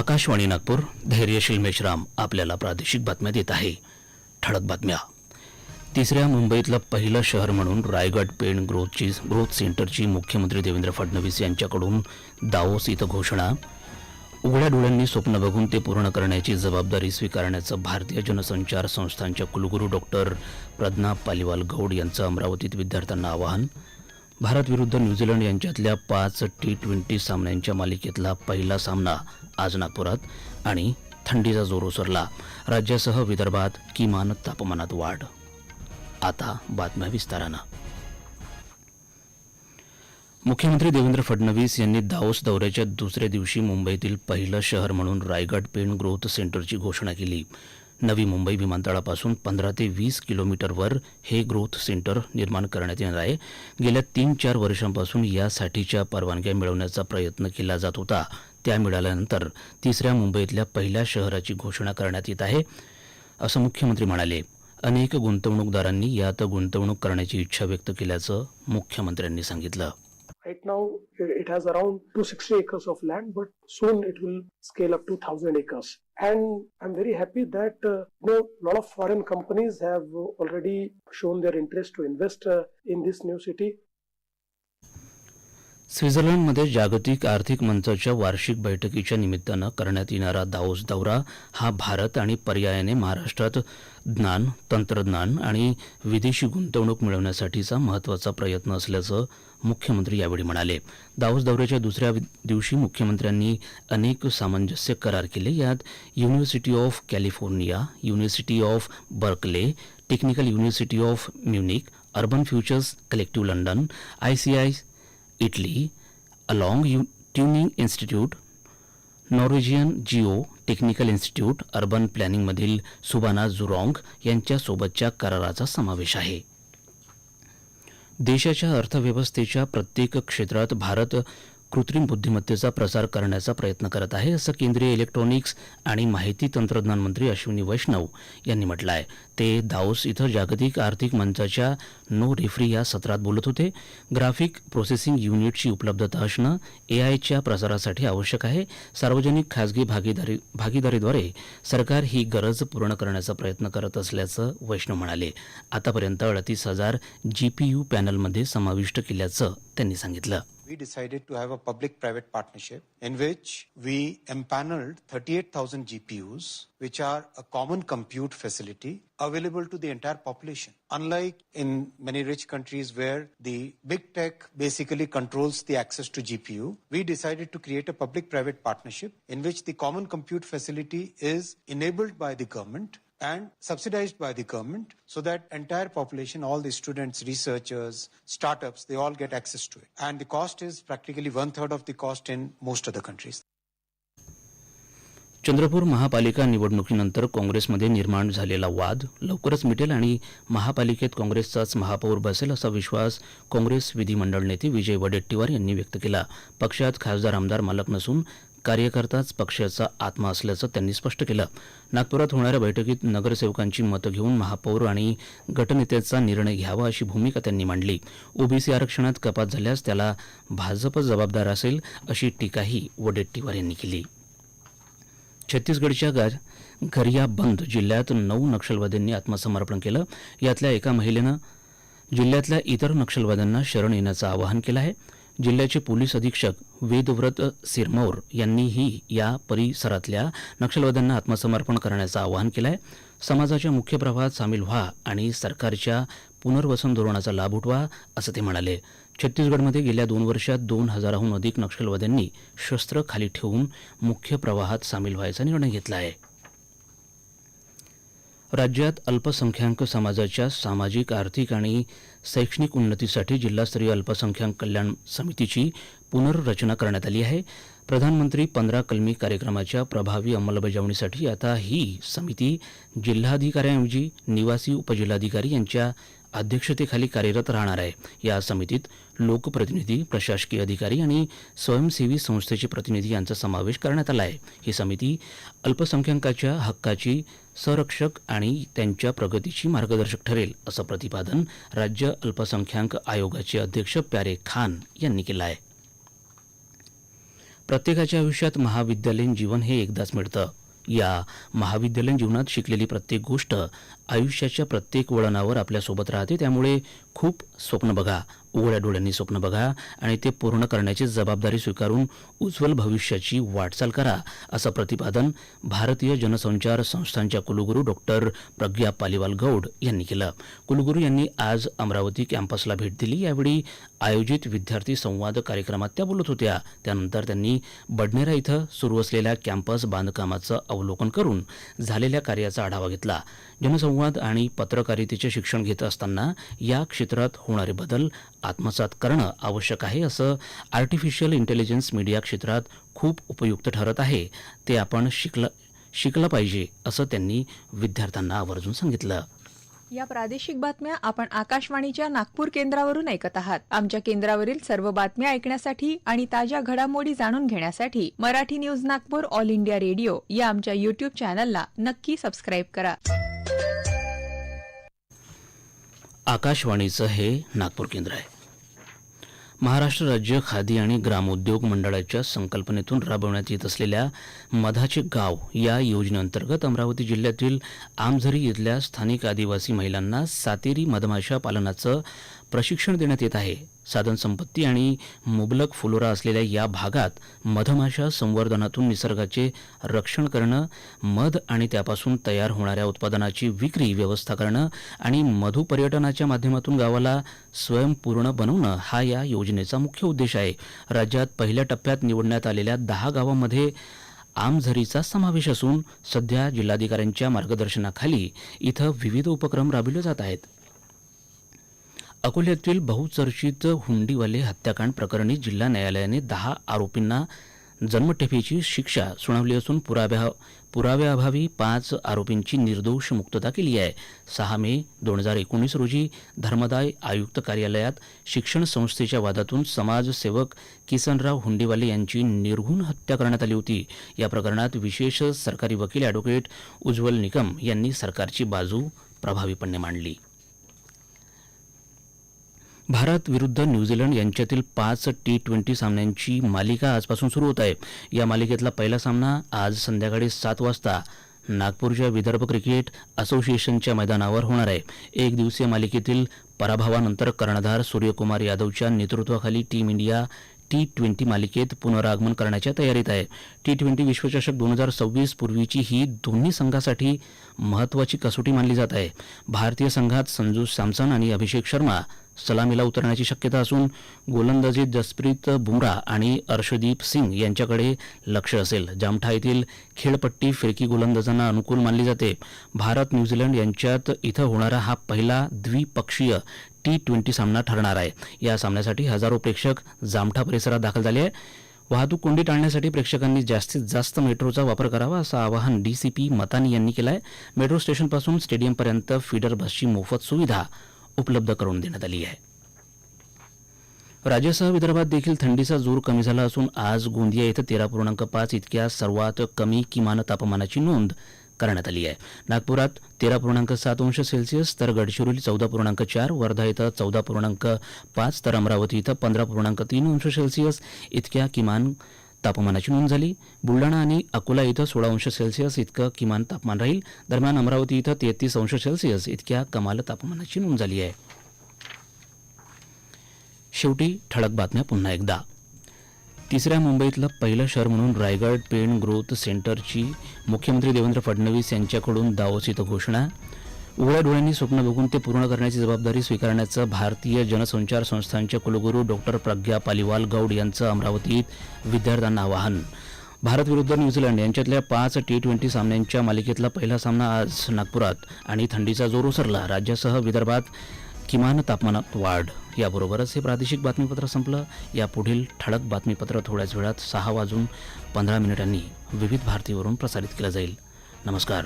आकाशवाणी नागपूर धैर्यशील मेश्राम आपल्याला प्रादेशिक बातम्या देत आहे. ठळक बातम्या. तिसऱ्या मुंबईतलं पहिलं शहर म्हणून रायगड पेण ग्रोथची ग्रोथ सेंटरची मुख्यमंत्री देवेंद्र फडणवीस यांच्याकडून दावोस इथं घोषणा. उघड्या डोळ्यांनी स्वप्न बघून ते पूर्ण करण्याची जबाबदारी स्वीकारण्याचं भारतीय जनसंचार संस्थांच्या कुलगुरू डॉक्टर प्रज्ञा पालिवाल गौड यांचं अमरावतीत विद्यार्थ्यांना आवाहन. भारत विरुद्ध न्यूझीलंड यांच्यातल्या पाच टी ट्वेंटी सामन्यांच्या मालिकेतला पहिला सामना आज नागपुरात आणि थंडीचा जोर ओसरला. राज्यासह विदर्भात किमान तापमानात वाढ. आता बातम्या विस्तारानं. मुख्यमंत्री देवेंद्र फडणवीस यांनी दाओस दौऱ्याच्या दुसऱ्या दिवशी मुंबईतील पहिलं शहर म्हणून रायगड पेण ग्रोथ सेंटरची घोषणा केली. नवी मुंबई विमानतळापासून पंधरा ते वीस किलोमीटरवर हे ग्रोथ सेंटर निर्माण करण्यात येणार आहे. गेल्या तीन चार वर्षांपासून यासाठीच्या परवानग्या मिळवण्याचा प्रयत्न केला जात होता. त्या मिळाल्यानंतर तिसऱ्या मुंबईतल्या पहिल्या शहराची घोषणा करण्यात येत आहे असं मुख्यमंत्री म्हणाले. अनेक गुंतवणूकदारांनी यात गुंतवणूक करण्याची इच्छा व्यक्त केल्याचं मुख्यमंत्र्यांनी सांगितलं. Right now, it has around 260 acres of land, but soon it will scale up to 1000 acres. And I'm very happy that uh, you know a lot of foreign companies have already shown their interest to invest uh, in this new city. स्वित्झर्लंडमध्ये जागतिक आर्थिक मंचाच्या वार्षिक बैठकीच्या निमित्तानं करण्यात येणारा Davos दौरा हा भारत आणि पर्यायाने महाराष्ट्रात ज्ञान तंत्रज्ञान आणि विदेशी गुंतवणूक मिळवण्यासाठीचा महत्त्वाचा प्रयत्न असल्याचं मुख्यमंत्री यावेळी म्हणाले. दाओस दौऱ्याच्या दुसऱ्या दिवशी मुख्यमंत्र्यांनी अनेक सामंजस्य करार केले. यात university of California university of Berkeley technical university of Munich urban futures collective London I Italy Alan Turing institute Norwegian geo technical institute urban प्लॅनिंगमधील Surbana Jurong यांच्यासोबतच्या कराराचा समावेश आहे. देशाच्या अर्थव्यवस्थेच्या प्रत्येक क्षेत्रात भारत कृत्रिम बुद्धिमत्तेचा प्रसार करण्याचा प्रयत्न करत आहे असं केंद्रीय इलेक्ट्रॉनिक्स आणि माहिती तंत्रज्ञान मंत्री अश्विनी वैष्णव यांनी म्हटलं आहे ते दाओस इथं जागतिक आर्थिक मंचाच्या नो रेफ्री या सत्रात बोलत होते. ग्राफिक प्रोसेसिंग युनिटची उपलब्धता असणं एआयच्या प्रसारासाठी आवश्यक आहे. सार्वजनिक खासगी भागीदारी भागीदारीद्वारे सरकार ही गरज पूर्ण करण्याचा प्रयत्न करत असल्याचं वैष्णव म्हणाले. आतापर्यंत अडतीस हजार जीपीयू पॅनलमध्ये समाविष्ट केल्याचं त्यांनी सांगितलं. We decided to have a public private partnership in which we empaneled 38,000 GPUs, which are a common compute facility available to the entire population. Unlike in many rich countries where the big tech basically controls the access to GPU, we decided to create a public private partnership in which the common compute facility is enabled by the government and subsidized by the government so that entire population all the students researchers startups they all get access to it and the cost is practically one third of the cost in most other countries Chandrapur महापालिका निवडणुकीनंतर काँग्रेसमध्ये निर्माण झालेला वाद लवकरच मिटेल आणि महापालिकेत काँग्रेसचाच महापौर बसेल असा विश्वास काँग्रेस विधिमंडळ नेते विजय वडेट्टीवार यांनी व्यक्त केला पक्षात खासदार आमदार मालक नसून कार्यकर्ताच पक्षाचा आत्मा असल्याचं त्यांनी स्पष्ट केलं. नागपुरात होणाऱ्या बैठकीत नगरसेवकांची मतं घेऊन महापौर आणि गटनेत्याचा निर्णय घ्यावा अशी भूमिका त्यांनी मांडली. ओबीसी आरक्षणात कपात झाल्यास त्याला भाजप जबाबदार असेल अशी टीकाही वडेट्टीवार यांनी केली. छत्तीसगडच्या गा गरिया बंद जिल्ह्यात नऊ नक्षलवाद्यांनी आत्मसमर्पण केलं. यातल्या एका महिलेनं जिल्ह्यातल्या इतर नक्षलवाद्यांना शरण येण्याचं आवाहन केलं आहे. जिल्ह्याचे पोलीस अधीक्षक वेदव्रत सिरमौर यांनीही या परिसरातल्या नक्षलवाद्यांना आत्मसमर्पण करण्याचं आवाहन केलं आहे समाजाच्या मुख्य प्रवाहात सामील व्हा आणि सरकारच्या पुनर्वसन धोरणाचा लाभ उठवा असं ते म्हणाले. छत्तीसगडमध्ये गेल्या दोन वर्षात दोन हजाराहून अधिक नक्षलवाद्यांनी शस्त्र खाली ठेवून मुख्य प्रवाहात सामील व्हायचा निर्णय घेतला आहे राज्यात अल्पसंख्याक समाजाच्या सामाजिक आर्थिक आणि शैक्षणिक उन्नतीसाठी जिल्हास्तरीय अल्पसंख्याक कल्याण समितीची पुनर्रचना करण्यात आली आहे. प्रधानमंत्री पंधरा कलमी कार्यक्रमाच्या प्रभावी अंमलबजावणीसाठी आता ही समिती जिल्हाधिकाऱ्यांऐवजी निवासी उपजिल्हाधिकारी यांच्या अध्यक्षतेखाली कार्यरत राहणार आहे. या समितीत लोकप्रतिनिधी प्रशासकीय अधिकारी आणि स्वयंसेवी संस्थेचे प्रतिनिधी यांचा समावेश करण्यात आला आहे. ही समिती अल्पसंख्याकाच्या हक्काची संरक्षक आणि त्यांच्या प्रगतीची मार्गदर्शक ठरेल असं प्रतिपादन राज्य अल्पसंख्याक आयोगाचे अध्यक्ष प्यारे खान यांनी केलं आहे. प्रत्येकाच्या आयुष्यात महाविद्यालयीन जीवन हे एकदाच मिळतं. या महाविद्यालयीन जीवनात शिकलेली प्रत्येक गोष्ट आयुष्याच्या प्रत्येक वळणावर आपल्यासोबत राहते. त्यामुळे खूप स्वप्न बघा. उघड्या डोळ्यांनी स्वप्न बघा आणि ते पूर्ण करण्याची जबाबदारी स्वीकारून उज्ज्वल भविष्याची वाटचाल करा असं प्रतिपादन भारतीय जनसंचार संस्थांच्या कुलगुरू डॉक्टर प्रज्ञा पालिवाल गौड यांनी केलं. कुलगुरू यांनी आज अमरावती कॅम्पसला भेट दिली. यावेळी आयोजित विद्यार्थी संवाद कार्यक्रमात त्या बोलत होत्या. त्यानंतर त्यांनी बडनेरा इथं सुरू असलेल्या कॅम्पस बांधकामाचं अवलोकन करून झालेल्या कार्याचा आढावा घेतला. जनसंवाद आणि पत्रकारितेचे शिक्षण घेत असताना या क्षेत्रात होणारे बदल आत्मसात करणं आवश्यक आहे असं आर्टिफिशियल इंटेलिजन्स मीडिया क्षेत्रात खूप उपयुक्त ठरत आहे. ते आपण शिकलं शिकलं पाहिजे असं त्यांनी विद्यार्थ्यांना आवर्जून सांगितलं. या प्रादेशिक बातम्या आपण आकाशवाणीच्या नागपूर केंद्रावरून ऐकत आहात. आमच्या केंद्रावरील सर्व बातम्या ऐकण्यासाठी आणि ताज्या घडामोडी जाणून घेण्यासाठी Marathi news Nagpur all India radio या आमच्या युट्यूब चॅनलला नक्की सबस्क्राईब करा. आकाशवाणीचं हे नागपूर केंद्र आहे. महाराष्ट्र राज्य खादी आणि ग्रामोद्योग मंडळाच्या संकल्पनेतून राबवण्यात येत असलेल्या मधाचे गाव या योजनेअंतर्गत अमरावती जिल्ह्यातील आमझरी इथल्या स्थानिक आदिवासी महिलांना सातेरी मधमाशा पालनाचं प्रशिक्षण देण्यात येत आहे. साधनसंपत्ती आणि मुबलक फुलोरा असलेल्या या भागात मधमाशा संवर्धनातून निसर्गाचे रक्षण करणं मध आणि त्यापासून तयार होणाऱ्या उत्पादनाची विक्री व्यवस्था करणं आणि मधु पर्यटनाच्या माध्यमातून गावाला स्वयंपूर्ण बनवणं हा या योजनेचा मुख्य उद्देश आहे. राज्यात पहिल्या टप्प्यात निवडण्यात आलेल्या दहा गावांमध्ये आमझरीचा समावेश असून सध्या जिल्हाधिकाऱ्यांच्या मार्गदर्शनाखाली इथं विविध उपक्रम राबविले जात आहेत. अकोल्यातील बहुचर्चित हुंडीवाले हत्याकांड प्रकरणी जिल्हा न्यायालयाने दहा आरोपींना जन्मठेपेची शिक्षा सुनावली असून पुराव्या पुराव्याअभावी पाच आरोपींची निर्दोष मुक्तता केली आहे. सहा मे दोन हजार एकोणीस रोजी धर्मदाय आयुक्त कार्यालयात शिक्षण संस्थेच्या वादातून समाजसेवक किसनराव हुंडीवाले यांची निर्घुण हत्या करण्यात आली होती. या प्रकरणात विशेष सरकारी वकील ॲडव्होकेट उज्ज्वल निकम यांनी सरकारची बाजू प्रभावीपणे मांडली. भारत विरुद्ध न्यूझीलंड यांच्यातील पाच टी ट्वेंटी सामन्यांची मालिका आजपासून सुरू होत आहे. या मालिकेतला पहिला सामना आज संध्याकाळी सात वाजता नागपूरच्या विदर्भ क्रिकेट असोसिएशनच्या मैदानावर होणार आहे. एक दिवसीय मालिकेतील पराभवानंतर कर्णधार सूर्यकुमार यादवच्या नेतृत्वाखाली टीम इंडिया टी ट्वेंटी मालिकेत पुनरागमन करण्याच्या तयारीत आहे. टी ट्वेंटी विश्वचषक दोन हजार सव्वीस पूर्वीची ही दोन्ही संघासाठी महत्त्वाची कसोटी मानली जात आहे. भारतीय संघात संजू सॅमसन आणि अभिषेक शर्मा सलामीला उतरण्याची शक्यता असून गोलंदाजीत जसप्रीत बुमराह आणि अर्शदीप सिंग यांच्याकडे लक्ष असेल. जामठा येथील खेळपट्टी फिरकी गोलंदाजांना अनुकूल मानली जाते. भारत न्यूझीलंड यांच्यात इथं होणारा हा पहिला द्विपक्षीय टी ट्वेंटी सामना ठरणार आहे. या सामन्यासाठी हजारो प्रेक्षक जामठा परिसरात दाखल झाले आहे वाहतूक कोंडी टाळण्यासाठी प्रेक्षकांनी जास्तीत जास्त मेट्रोचा वापर करावा असं आवाहन डीसीपी मतानी यांनी केलं आहे मेट्रो स्टेशनपासून स्टेडियमपर्यंत फीडर बसची मोफत सुविधा उपलब्ध करून देण्यात आली आहे. राज्यासह विदर्भात देखील थंडीचा जोर कमी झाला असून आज गोंदिया इथं तेरा पूर्णांक पाच इतक्या सर्वात कमी किमान तापमानाची नोंद करण्यात आली आहे. नागपुरात तेरा पूर्णांक सात अंश सेल्सिअस तर गडचिरोली चौदा पूर्णांक चार वर्धा इथं चौदा पूर्णांक पाच तर अमरावती इथं पंधरा पूर्णांक तीन अंश सेल्सिअस इतक्या किमान तापमानाची नोंद झाली. बुलढाणा आणि अकोला इथं सोळा अंश सेल्सिअस इतकं किमान तापमान राहील. दरम्यान अमरावती इथं तेहतीस अंश सेल्सिअस इतक्या कमाल तापमानाची नोंद झाली आहे. शेवटी ठळक बातम्या पुन्हा एकदा. तिसऱ्या मुंबईतलं पहिलं शहर म्हणून रायगड पेण ग्रोथ सेंटरची मुख्यमंत्री देवेंद्र फडणवीस यांच्याकडून दावोस इथं घोषणा. उघड्या डोळ्यांनी स्वप्न बघून ते पूर्ण करण्याची जबाबदारी स्वीकारण्याचं भारतीय जनसंचार संस्थांचे कुलगुरू डॉक्टर प्रज्ञा पालिवाल गौड यांचं अमरावतीत विद्यार्थ्यांना आवाहन. भारत विरुद्ध न्यूझीलंड यांच्यातल्या पाच टी ट्वेंटी सामन्यांच्या मालिकेतला पहिला सामना आज नागपुरात आणि थंडीचा जोर ओसरला. राज्यासह विदर्भात किमान तापमानात वाढ. याबरोबरच हे प्रादेशिक बातमीपत्र संपलं. या पुढील ठळक बातमीपत्र थोड्याच वेळात सहा वाजून पंधरा मिनिटांनी विविध भारतीवरून प्रसारित केलं जाईल. नमस्कार.